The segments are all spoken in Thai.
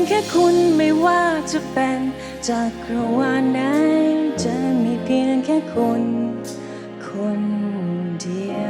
ียงแค่คุณไม่ว่าจะเป็นจากรวาลไหนจะมีเพียงแค่คุณ คนเดียว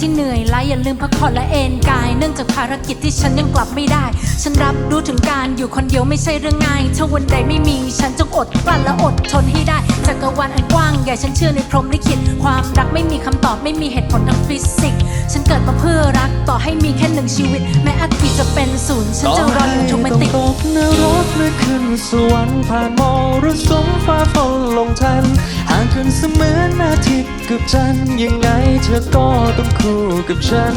ที่เหนื่อยล้าอย่าลืมพักผ่อนและเอนกาย เนื่องจากภารกิจที่ฉันยังกลับไม่ได้ ฉันรับรู้ถึงการอยู่คนเดียวไม่ใช่เรื่องง่ายถ้าวันใดไม่มี ฉันจงอดกลั้นและอดทนให้ได้จักรวาลอันกว้างใหญ่ฉันเชื่อในพรหมลิขิตความรักไม่มีคำตอบไม่มีเหตุผลทางฟิสิกส์ฉันเกิดมาเพื่อรักต่อให้มีแค่หนึ่งชีวิต แม้อาทิตย์จะเป็นศูนย์ฉันจะรออยู่ทุกมิติตกนรกหรือขึ้นสวรรค์ผ่านมรสุมฟ้าฝนลงทันางกันเสมือนอาทิตย์กับจันทร์ยังไงเธอก็ต้องคู่กับฉัน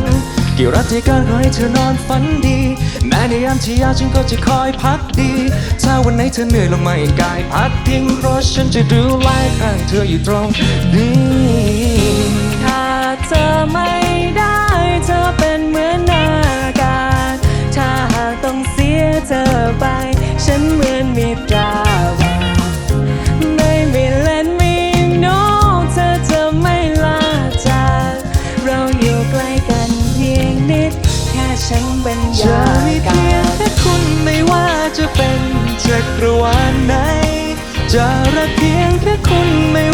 กี่รัดที่การขอให้เธอนอนฝันดี แม้ในยามที่ยากฉันก็จะคอยพักดี ถ้าวันไหนเธอเหนื่อยลงมาอีกกายพักทิ้งเพราะฉันจะดูแลข้างเธออยู่ตรงนี้ถ้าเธอไม่ รวาลไหน จะรักเพียงแค่คุณไม่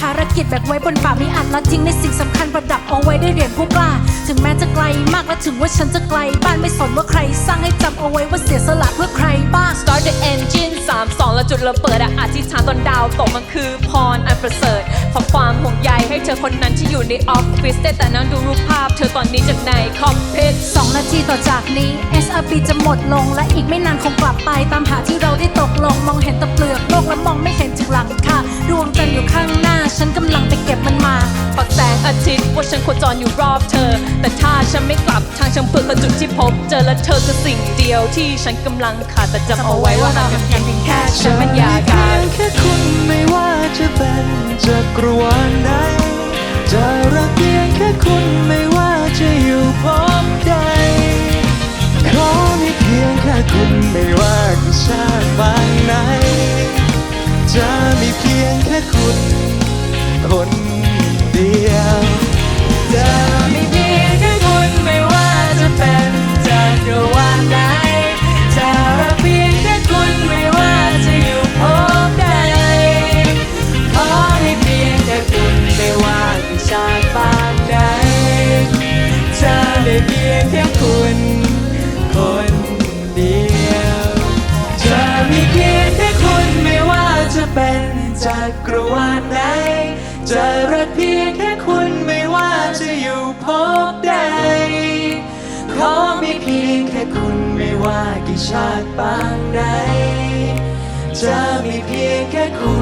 ภารกิจแบกไว้บนฝ่ามีอันละทิ้งในสิ่งสำคัญประดับเอาไว้ด้วยเหรียญผู้กล้า ถึงแม้จะไกลมากและถึงว่าฉันจะไกล บ้านไม่สนว่าใคร สร้างให้จำเอาไว้ว่าเสียสละเพื่อใครบ้าง Start the engine 3 2 แล้วจุดระเบิดอะอธิษฐานตอนดาวตกมันคือพรอันประเสริฐ ธอคนนั้นที่อยู่ในออฟฟิศได้แต่นั่งดูรูปภาพ เธอตอนนี้จากในคอมพิวสองนาทีต่อจากนี้ SRB จะหมดลง และอีกไม่นานคงกลับไป ตามหาที่เราได้ตกลง มองเห็นแต่เปลือกโลกและมองไม่เห็นถึงหลังคาดวงจันทร์อยู่ข้างหน้า ฉันกำลังไปเก็บมันมาปักแสงอาทิตย์ว่าฉันโคจรอยู่รอบเธอ แต่ถ้าฉันไม่กลับทางฉันเพื่อจุดที่พบ เจอและเธอคือสิ่งเดียวที่ฉันกำลังขาดแต่จำเอาไว้ว่าหากกันเพียงแค่ฉันมันอยากเพีกายรงแค่คุณไม่ว่าจะเป็นจักรวาลไหน คุณไม่ว่าจะอยู่พบใด ขอมีเพียงแค่คุณไม่ว่ากี่ชาติบางไหน จะมีเพียงแค่คุณ คนเดียว เพียงแค่คุณไม่ว่าจะอยู่พบใด ขอมีเพียงแค่คุณไม่ว่ากี่ชาติปางใดจะมีเพียงแค่คุณ